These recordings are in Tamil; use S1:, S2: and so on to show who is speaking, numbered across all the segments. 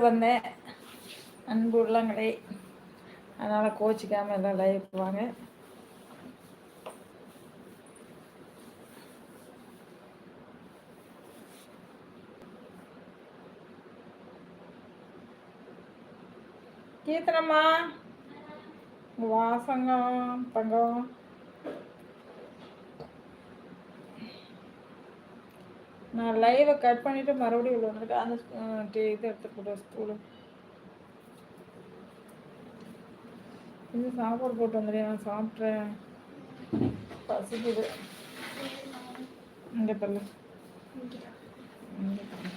S1: போட்டு வந்தேன். அன்பு உள்ளங்களே. அதனால் கோச்சிக்காமல் எல்லாம் லைவ் வாங்க. கீர்த்தனம்மா. வாசங்கம் தங்கம் நான் லைவை கட் பண்ணிவிட்டு மறுபடியும் உள்ள வந்துருக்கேன் அந்த அஹ், இது எடுத்து போட்டு ஸ்கூலு இது சாப்பாடு போட்டு வந்துடுறேன் நான் சாப்பிட்றேன் பசிக்குது. இங்கே தெரியல இங்கே தரல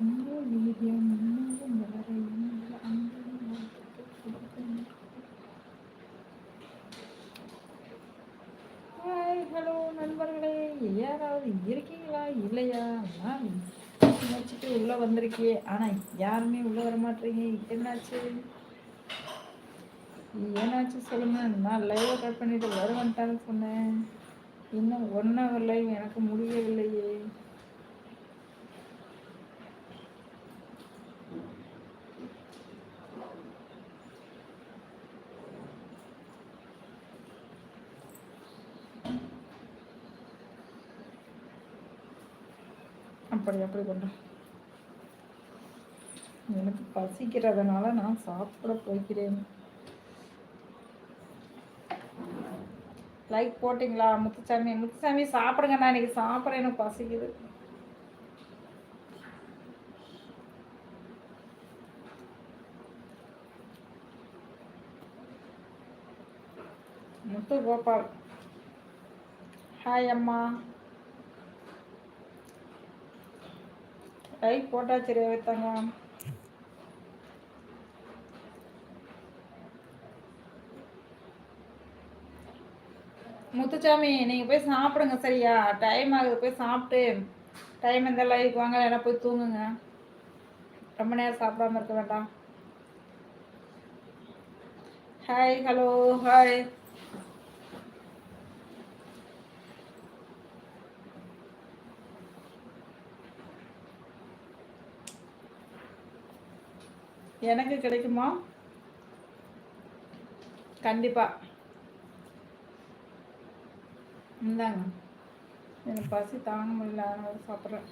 S1: உங்கள் வீரியம் இன்னும் வளர எங்கள் அன்பும் வாழ்த்துக்கள் கொடுக்கும். ஹாய் ஹலோ நண்பர்களே யாராவது இருக்கீங்களா இல்லையா நான் வச்சுட்டு உள்ளே வந்திருக்கியே. ஆனால் யாருமே உள்ளே வர மாட்டீங்க என்னாச்சு? ஏன்னாச்சு சொல்லுங்க. நான் லைவை கட் பண்ணிட்டு வருவேன்ட்டான்னு சொன்னேன் இன்னும் ஒன் ஹவர் லைவ் எனக்கு முடியவில்லையே. அப்படி அப்படி பண்ணுறேன் எனக்கு பசிக்கிறதுனால நான் சாப்பிட போய்கிறேன் லைக் போட்டிங்களா முத்துசாமி? முத்துசாமி சாப்பிடுங்க நான் இன்னைக்கு சாப்பிட்றேன் எனக்கு பசிக்குது. முத்து கோபால். ஹாய் அம்மா. லைக் போட்டாச்சு ரேவத்தாங்க முத்துச்சாமி நீங்கள் போய் சாப்பிடுங்க சரியா? டைம் ஆகுது போய் சாப்பிட்டு. டைம் எந்த லைஃப் வாங்க இல்லைனா போய் தூங்குங்க. ரொம்ப நேரம் சாப்பிடாம இருக்க வேண்டாம். ஹாய் ஹலோ ஹாய் எனக்கு கிடைக்குமா? கண்டிப்பாக இந்தாங்க. எனக்கு பசி தாங்க முடியல அதனால சாப்பிட்றேன்.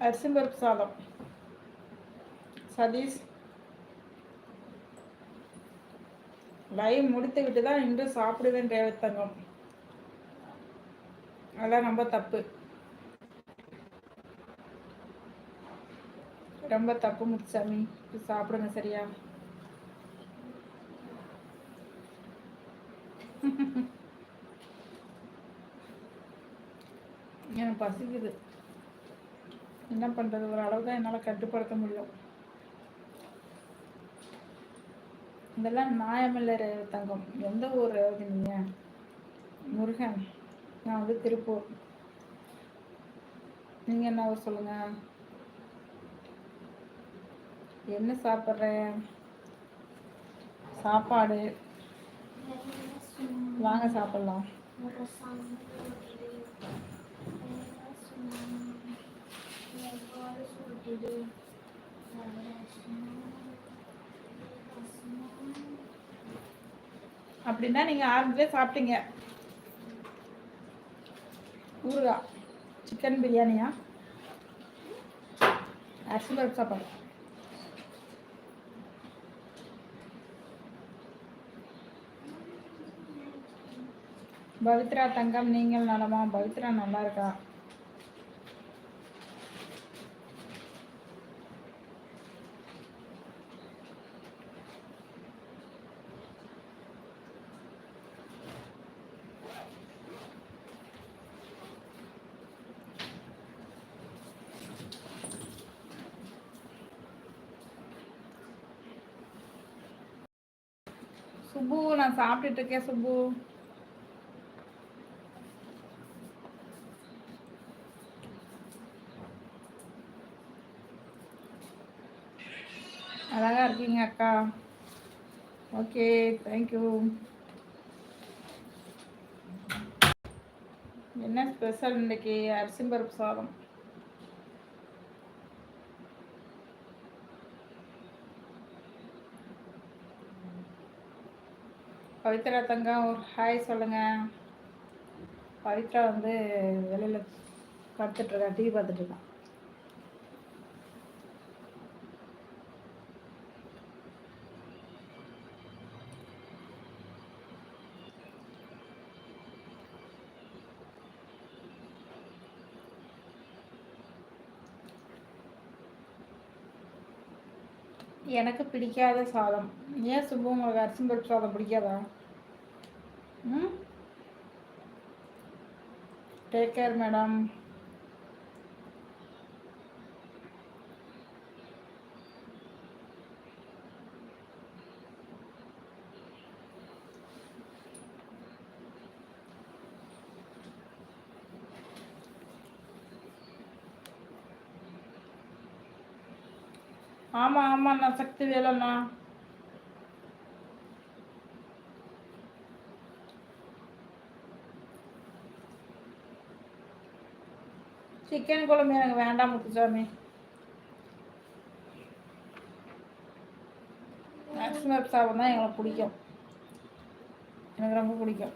S1: அரிசி பருப்பு சாதம். சதீஷ். லைவ் முடித்து விட்டு தான் இன்று சாப்பிடுவேன் ரேவத்தங்கம் அதெல்லாம் ரொம்ப தப்பு. ரொம்ப தப்பு முத்துசாமி போய் சாப்பிடுங்க சரியா? எனக்கு பசிக்குது. என்ன பண்ணுறது ஒரு அளவு தான் என்னால் கட்டுப்படுத்த முடியும். இதெல்லாம் நியாயமில்லை தங்கம். எந்த ஊர் ரேவதி நீங்க? முருகன். நான் வந்து திருப்பூர். நீங்கள் என்ன ஊர் சொல்லுங்கள் என்ன சாப்பிட்ற? சாப்பாடு. வாங்க சாப்பிடலாம். அப்படின்னா நீங்க ஆரம்பத்திலே சாப்பிட்டீங்க. ஊறுகாய். சிக்கன் பிரியாணியா? அரிசி பருப்பு சாப்பாடு. பவித்ரா தங்கம் நீங்கள் நலமா? பவித்ரா நல்லா இருக்கா? சுப்பு நான் சாப்பிட்டுட்டு இருக்கேன் சுப்பு. அழகாக இருக்கீங்க அக்கா. ஓகே தேங்க்யூ என்ன ஸ்பெஷல் இன்னைக்கு? அரிசிம்பருப்பு சாதம். பவித்ரா தங்கம் ஒரு ஹாய் சொல்லுங்கள் பவித்ரா வந்து வெளியில் படுத்துட்ருக்கா டிவி பார்த்துட்ருக்கான் எனக்கு பிடிக்காத சாதம். ஏன் சும்பு உங்களுக்கு அரிசி பருப்பு சாதம் பிடிக்காதா? ம்? டேக் கேர் மேடம் ஆமாம் ஆமாண்ணா சக்தி வேலைண்ணா. சிக்கன் குழம்பு எனக்கு வேண்டாம் முத்துசாமி. மேக்ஸிமம் சாப்பிட்னா தான் எங்களுக்கு பிடிக்கும். எனக்கு ரொம்ப பிடிக்கும்.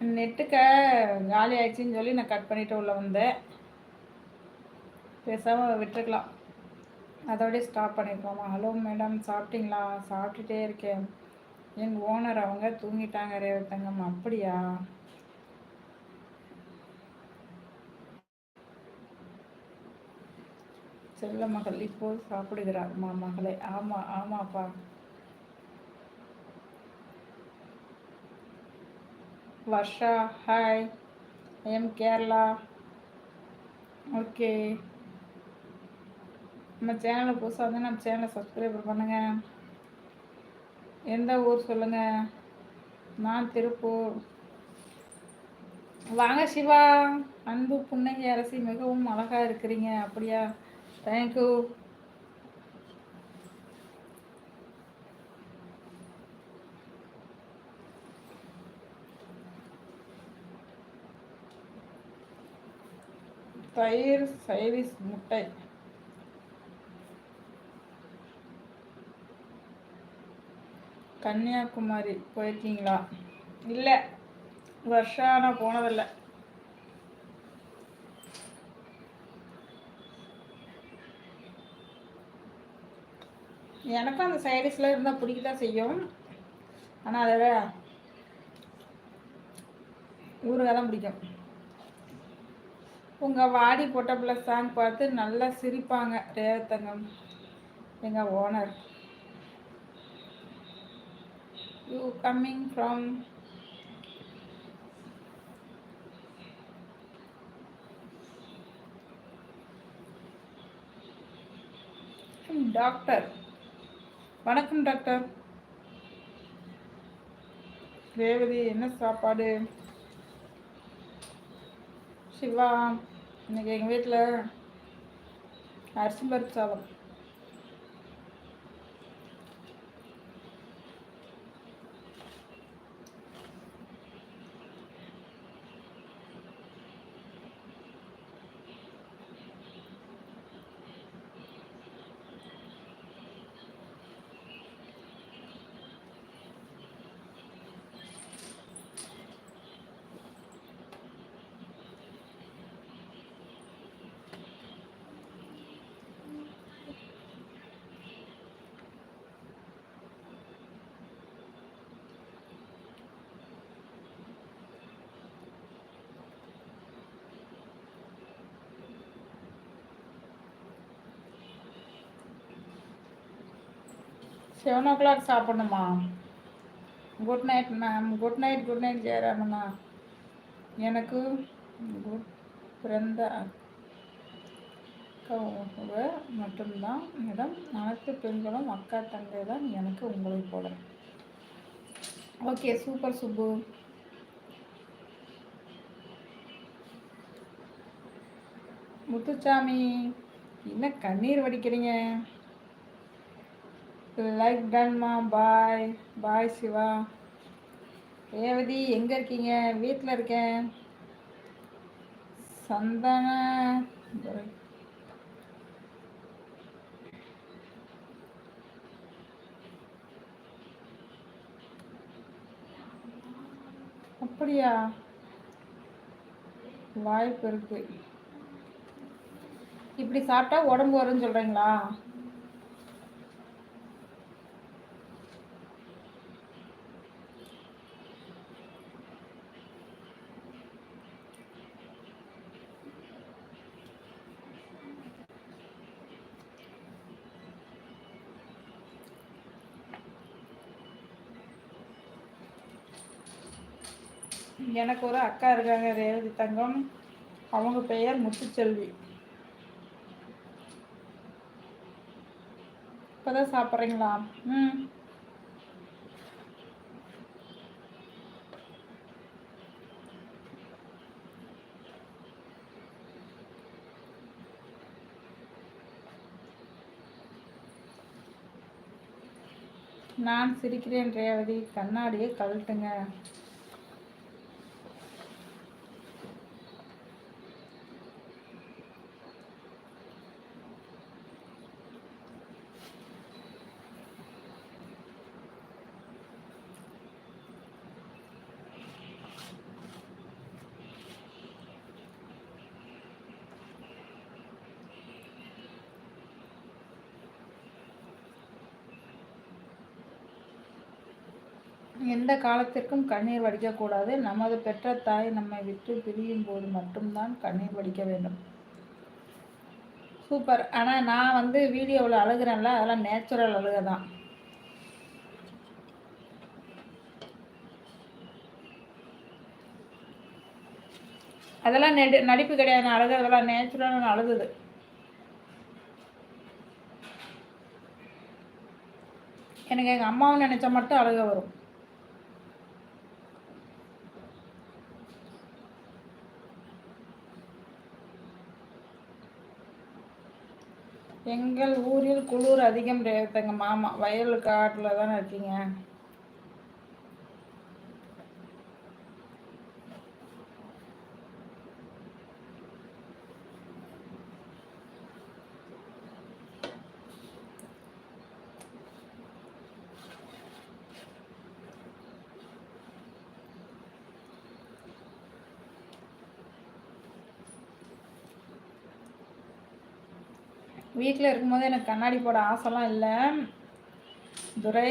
S1: நெட்டுக்க காலி ஆயிடுச்சின்னு சொல்லி நான் கட் பண்ணிட்டு உள்ள வந்தேன். பேசாமல் விட்டுருக்கலாம். அதோடய ஸ்டாப் பண்ணியிருக்கோமா ஹலோ மேடம் சாப்பிட்டீங்களா? சாப்பிட்டுட்டே இருக்கேன். என் ஓனர் அவங்க தூங்கிட்டாங்க ரேவத்தங்கம் அப்படியா? செல்ல மகள் இப்போது சாப்பிடுகிறார் மா மகளே. ஆமாம் ஆமாப்பா. வர்ஷா ஹாய் எம் கேரளா ஓகே நம்ம சேனலை புதுசாக வந்து நம்ம சேனலை சப்ஸ்கிரைப் பண்ணுங்கள் எந்த ஊர் சொல்லுங்கள் நான் திருப்பூர் வாங்க சிவா அன்பு புன்னகை அரசி மிகவும் அழகாக இருக்கிறீங்க அப்படியா தேங்க்யூ தயிர் சைரிஸ் முட்டை. கன்னியாகுமரி போயிருக்கீங்களா? இல்லை. வருஷம் ஆனால் போனதில்லை. எனக்கும் அந்த சைடிஸில் இருந்தால் பிடிக்க தான் செய்யும். ஆனால் அதை விட ஊறுகாய் தான் பிடிக்கும். உங்கள் வாடி பொட்டப்பிள்ள சாங் பார்த்து நல்லா சிரிப்பாங்க ரேவத்தங்கம் எங்கள் owner you coming from doctor வணக்கம் டாக்டர் ரேவதி என்ன சாப்பாடு? சிவா இன்றைக்கி எங்கள் வீட்டில் அரிசி பருப்பு சாதம். செவன் ஓ கிளாக் சாப்பிடணுமா? Good night ma'am good night good night ஜெயராமண்ணா. எனக்கு குட் பிறந்த அக்காவை மட்டும்தான் மேடம். அனைத்து பெண்களும் அக்கா தங்கை தான் எனக்கு உங்களை போல. ஓகே சூப்பர் சுப்பு முத்துச்சாமி என்ன கண்ணீர் வடிக்கிறீங்க? லைக் டன்மா பாய் பாய் சிவா ரேவதி எங்கே இருக்கீங்க? வீட்டில் இருக்கேன். சந்தன. அப்படியா? வாய்ப்பு இருக்கு. இப்படி சாப்பிட்டா உடம்பு வரும்னு சொல்கிறீங்களா எனக்கு ஒரு அக்கா இருக்காங்க ரேவதி தங்கம். அவங்க பெயர் முத்துச்செல்வி. இப்போதான் சாப்பிட்றீங்களா? ம். நான் சிரிக்கிறேன் ரேவதி. கண்ணாடியை கழட்டுங்க. எந்த காலத்திற்கும் கண்ணீர் வடிக்கக்கூடாது. நமது பெற்ற தாய் நம்மை விட்டு பிரியும் போது மட்டும்தான் கண்ணீர் வடிக்க வேண்டும். சூப்பர். ஆனால் நான் வந்து வீடியோவில் அழுகிறேன்ல அதெல்லாம் நேச்சுரல் அழுக தான். அதெல்லாம் நெடு நடிப்பு கிடையாது. நான் அழுகிறதெல்லாம் நேச்சுரலாக அழுகுது. எனக்கு எங்கள் அம்மாவை நினச்சா மட்டும் அழுக வரும். எங்கள் ஊரில் குளிர் அதிகம் ரேவத்தங்க மாமா. வயல் காட்டில் தானே இருக்கீங்க. வீட்டில் இருக்கும்போது எனக்கு கண்ணாடி போட ஆசைலாம் இல்லை. துரை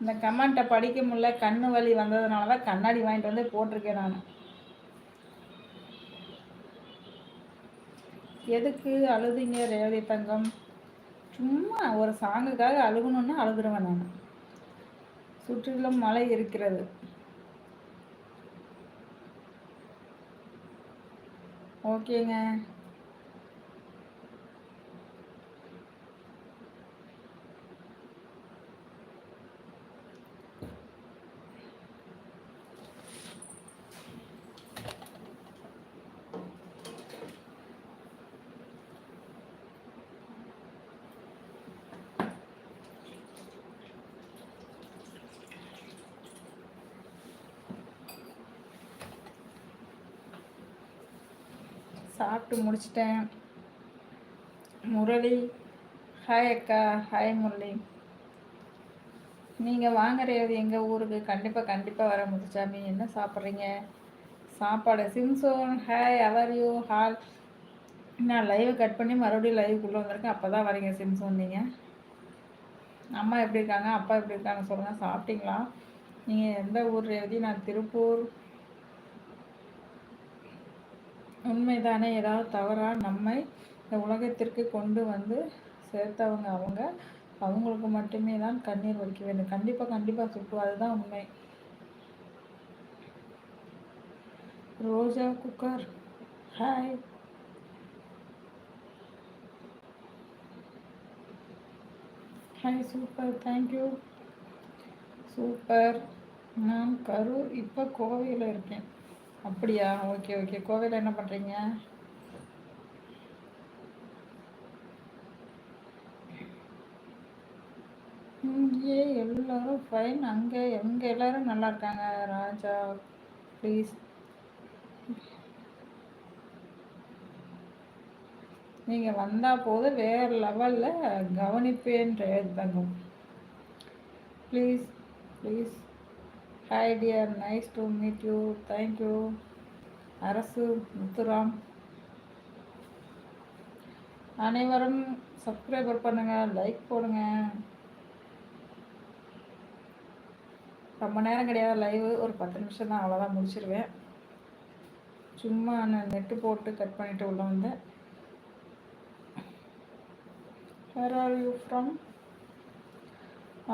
S1: இந்த கமெண்ட்டை படிக்க முடியல கண்ணு வலி வந்ததுனால தான் கண்ணாடி வாங்கிட்டு வந்து போட்டிருக்கேன் நான். எதுக்கு அழுதிங்க ரேவதி தங்கம்? சும்மா ஒரு சாங்குக்காக அழுகணுன்னா அழுதுருவேன் நான். சுற்றிலும் மழை இருக்கிறது. ஓகேங்க. சாப்பிட்டு முடிச்சிட்டேன். முரளி. ஹாய் அக்கா. ஹாய் முரளி. நீங்கள் வாங்குறது எங்கள் ஊருக்கு? கண்டிப்பாக கண்டிப்பாக வர முத்துச்சாமி என்ன சாப்பிட்றீங்க? சாப்பாடு. சிம்சோன் ஹாய் அவர் யூ ஹால் நான் லைவ் கட் பண்ணி மறுபடியும் லைவுக்குள்ளே வந்திருக்கேன். அப்போ தான் வரீங்க சிம்சோன் நீங்கள் அம்மா எப்படி இருக்காங்க? அப்பா எப்படி இருக்காங்க சொல்லுங்கள் சாப்பிட்டீங்களா? நீங்கள் எந்த ஊர்? எழுதி நான் திருப்பூர்? உண்மைதானே? ஏதாவது தவறாக நம்மை இந்த உலகத்திற்கு கொண்டு வந்து சேர்த்தவங்க அவங்க அவங்களுக்கு மட்டுமே தான் கண்ணீர் வலிக்க வேண்டும். கண்டிப்பாக கண்டிப்பாக சுட்டு அதுதான் உண்மை. Roja cooker hi. Hi super. Thank you super. நான் கரூர் இப்போ கோவையில் இருக்கேன். அப்படியா? Okay okay. கோவையில் என்ன பண்ணுறீங்க இங்கே எல்லோரும் ஃபைன் அங்கே எங்கே எல்லோரும் நல்லா இருக்காங்க ராஜா. ப்ளீஸ் நீங்கள் வந்தால் போது வேறு லெவலில் கவனிப்பேன்ற தங்கம் please please hi dear nice to meet you thank you Arasu Muthuram அனைவரும் சப்ஸ்கிரைபர் பண்ணுங்கள் லைக் போடுங்க. ரொம்ப நேரம் கிடையாது. லைவு ஒரு பத்து நிமிஷம் தான் அவ்வளோதான் முடிச்சிருவேன். சும்மா நான் நெட்டு போட்டு கட் பண்ணிவிட்டு உள்ளே வந்தேன். வேர் ஆர் யூ ஃப்ரம்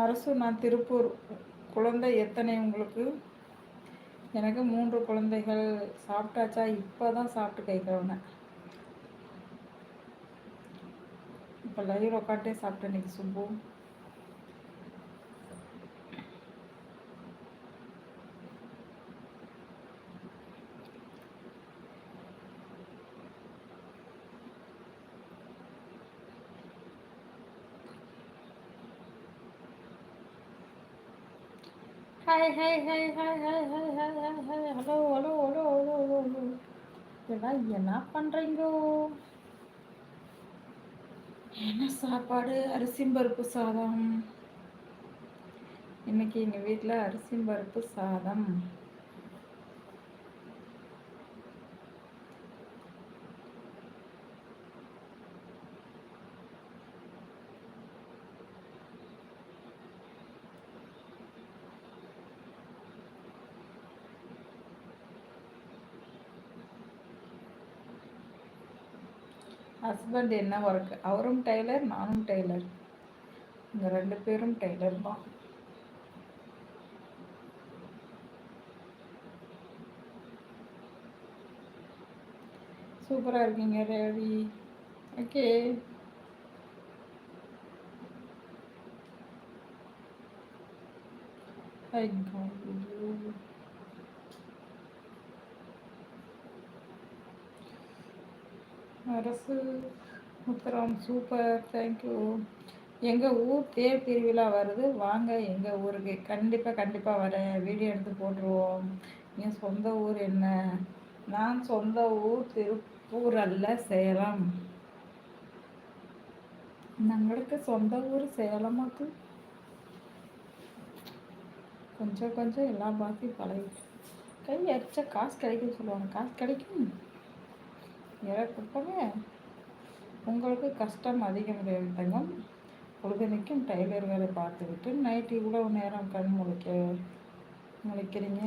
S1: அரசு நான் திருப்பூர். குழந்தை எத்தனை உங்களுக்கு? எனக்கு மூன்று குழந்தைகள். சாப்பிட்டாச்சா? இப்போ தான் சாப்பிட்டு கேட்குறவங்க இப்போ லைவ் உட்காட்டே சாப்பிட்டேன் இன்னைக்கு சும்பும் hi hi hi hi hi hi hi hi hi hello hello hello hello hello hello இதெல்லாம் என்ன பண்ணுறீங்கோ என்ன சாப்பாடு? அரிசிம்பருப்பு சாதம். இன்னைக்கு எங்கள் வீட்டில் அரிசிம்பருப்பு சாதம். ஹஸ்பண்ட் என்ன ஒர்க் அவரும் டெய்லர் நானும் டெய்லர் இந்த ரெண்டு பேரும் டெய்லர் தான். சூப்பராக இருக்கீங்க ரேவி. ஓகே I யூ அரசு முத்துராம் சூப்பர் தேங்க்யூ எங்கள் ஊர் தேர் திருவிழா வருது. வாங்க எங்கள் ஊருக்கு. கண்டிப்பாக கண்டிப்பாக வரேன். வீடியோ எடுத்து போட்டுருவோம். என் சொந்த ஊர் என்ன? நான் சொந்த ஊர் திருப்பூர் அல்ல சேலம். நம்மளுக்கு சொந்த ஊர் சேலமாக்கு கொஞ்சம் கொஞ்சம் எல்லாம் பார்த்து பழகி. கை அடிச்சா காசு கிடைக்கும் சொல்லுவாங்க. காசு கிடைக்கும். இறக்கப்பவே உங்களுக்கு கஷ்டம் அதிகம் தங்கம். பொழுதுனைக்கும் டைலர் வேலை பார்த்துக்கிட்டு நைட்டு இவ்வளோ நேரம் கண் முழிக்க முழிக்கிறீங்க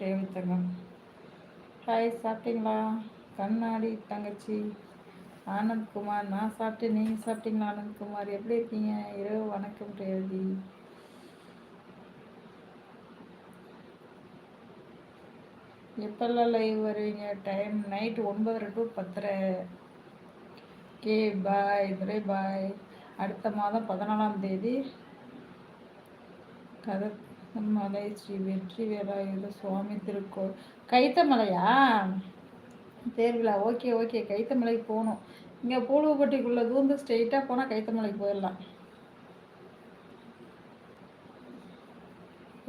S1: ரேவி தங்கம். ஹாய் சாப்பிட்டீங்களா? கண்ணாடி தங்கச்சி. ஆனந்த்குமார் நான் சாப்பிட்டேன் நீங்கள் சாப்பிட்டீங்களா? ஆனந்த்குமார் எப்படி இருக்கீங்க? இரவு வணக்கம் ரேவதி எப்பெல்லாம் லைவ் வருவீங்க டைம் நைட்டு ஒன்பது டு பத்தரை. கே பாய் துரை பாய் அடுத்த மாதம் பதினாலாம் தேதி. கதை மலை ஸ்ரீ வெற்றி வேலாயுத சுவாமி திருக்கோள் கைத்தமலையா? தேர்விழா ஓகே ஓகே கைத்தமலைக்கு போகணும். இங்கே பூலுவப்பட்டிக்குள்ளே தூந்து ஸ்ட்ரெயிட்டாக போனால் கைத்தமலைக்கு போயிடலாம்.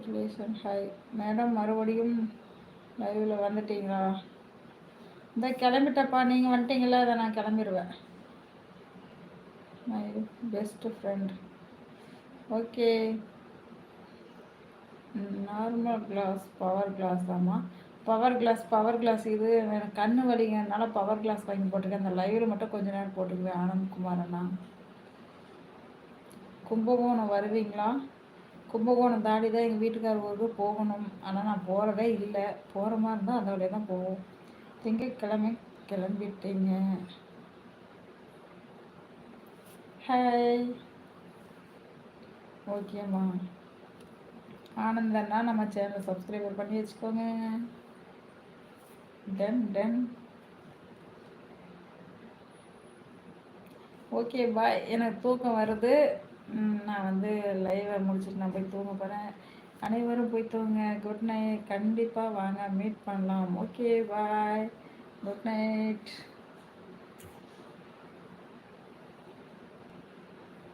S1: ரிலேஷன் ஹாய் மேடம் மறுபடியும் லைவில் வந்துட்டீங்களா? இந்த கிளம்பிட்டப்பா நீங்கள் வந்துட்டீங்களா அதை நான் கிளம்பிடுவேன் my best friend okay normal glass power glass ஆமாம் பவர் கிளாஸ் பவர் கிளாஸ் இது எனக்கு கண்ணு வலிங்கிறதுனால பவர் கிளாஸ் வாங்கி போட்டிருக்கேன். அந்த லைவில் மட்டும் கொஞ்ச நேரம் போட்டுக்குவேன். ஆனந்த் குமார் அண்ணா. கும்பகோணம் வருவீங்களா? கும்பகோணம் தாண்டி தான் எங்கள் வீட்டுக்காரர் ஊருக்கு போகணும். ஆனால் நான் போகிறதே இல்லை. போகிற மாதிரி இருந்தால் அந்த வழியாக தான் போவோம். திங்கக்கிழமை கிளம்பிட்டீங்க. ஹாய் ஓகேம்மா ஆனந்தன்னா நம்ம சேனல் சப்ஸ்கிரைபர் பண்ணி வச்சுக்கோங்க. டன் டன் ஓகே பாய் எனக்கு தூக்கம் வருது. நான் வந்து லைவை முடிச்சுட்டு நான் போய் தூங்க போகிறேன் அனைவரும் போய் தூங்க. குட் நைட் கண்டிப்பாக வாங்க. மீட் பண்ணலாம். Okay bye good night